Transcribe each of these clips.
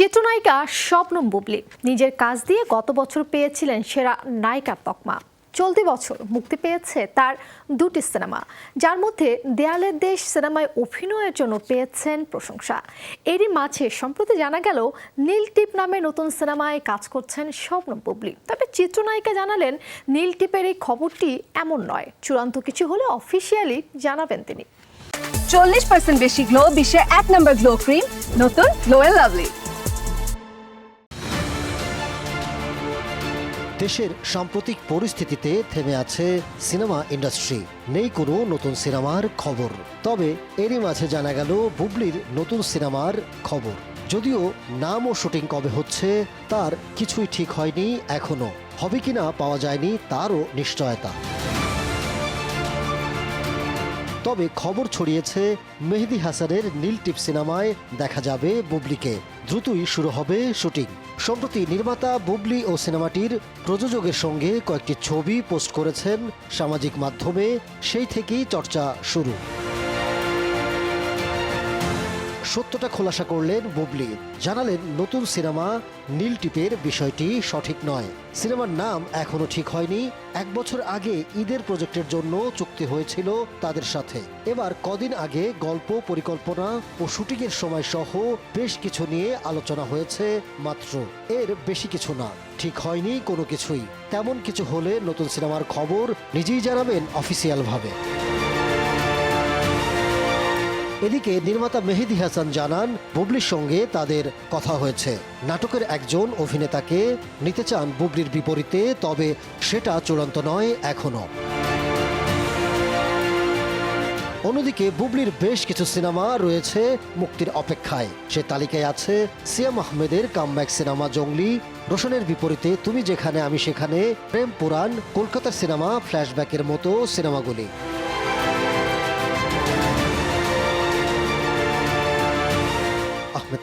চিত্রনায়িকা স্বপ্নম বুবলি নিজের কাজ দিয়ে গত বছর পেয়েছিলেন সেরা নায়িকার তকমা। চলতি বছর মুক্তি পেয়েছে তার দুটি সিনেমা, যার মধ্যে দেয়ালের দেশ সিনেমায় অভিনয়ের জন্য পেয়েছেন প্রশংসা। এরই মাঝে সম্প্রতি জানা গেল, নীল টিপ নামে নতুন সিনেমায় কাজ করছেন শবনম বুবলি। তবে চিত্রনায়িকা জানালেন, নীল টিপের এই খবরটি এমন নয়, চূড়ান্ত কিছু হলে অফিসিয়ালি জানাবেন তিনি। চল্লিশ পার্সেন্ট বেশি গ্লো বিশ্বের এক নম্বর গ্লো ক্রিম নতুন গ্লো এন্ড লাভলি দেশের সাম্প্রতিক পরিস্থিতিতে থেমে আছে সিনেমা ইন্ডাস্ট্রি। নেই কোনো নতুন সিনেমার খবর। তবে এরই মাঝে জানা গেল বুবলির নতুন সিনেমার খবর। যদিও নাম ও শুটিং কবে হচ্ছে তার কিছুই ঠিক হয়নি এখনও। হবে কিনা পাওয়া যায়নি তারও নিশ্চয়তা। তবে খবর ছড়িয়েছে মেহেদি হাসানের নীল টিপ সিনেমায় দেখা যাবে বুবলিকে। দ্রুতই শুরু হবে শুটিং। সম্প্রতি নির্মাতা বুবলি ও সিনেমাটির প্রযোজকের সঙ্গে কয়েকটি ছবি পোস্ট করেছেন সামাজিক মাধ্যমে, সেই থেকেই চর্চা শুরু। সত্যটা খোলাসা করলেন বুবলি। জানালেন, নতুন সিনেমা, নীল টিপের বিষয়টি সঠিক নয়। সিনেমার নাম এখনও ঠিক হয়নি। এক বছর আগে ঈদের প্রজেক্টের জন্য চুক্তি হয়েছিল তাদের সাথে। এবার কদিন আগে গল্প, পরিকল্পনা ও শুটিংয়ের সময় সহ বেশ কিছু নিয়ে আলোচনা হয়েছে মাত্র। এর বেশি কিছু না। ঠিক হয়নি কোনো কিছুই। তেমন কিছু হলে নতুন সিনেমার খবর নিজেই জানাবেন অফিসিয়ালভাবে। এদিকে নির্মাতা মেহেদি হাসান জানান, বুবলির সঙ্গে তাদের কথা হয়েছে। নাটকের একজন অভিনেতাকে নিতে চান বুবলির বিপরীতে, তবে সেটা চূড়ান্ত নয় এখনও। অন্যদিকে বুবলির বেশ কিছু সিনেমা রয়েছে মুক্তির অপেক্ষায়। সে তালিকায় আছে সিয়াম আহমেদের কামব্যাক সিনেমা জঙ্গলি, রোশনের বিপরীতে তুমি যেখানে, আমি সেখানে, প্রেম পুরাণ, কলকাতার সিনেমা, ফ্ল্যাশব্যাকের মতো সিনেমাগুলি।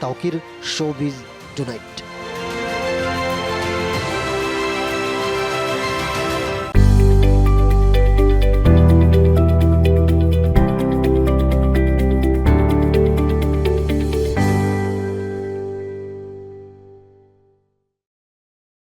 Tauquir showbiz tonight.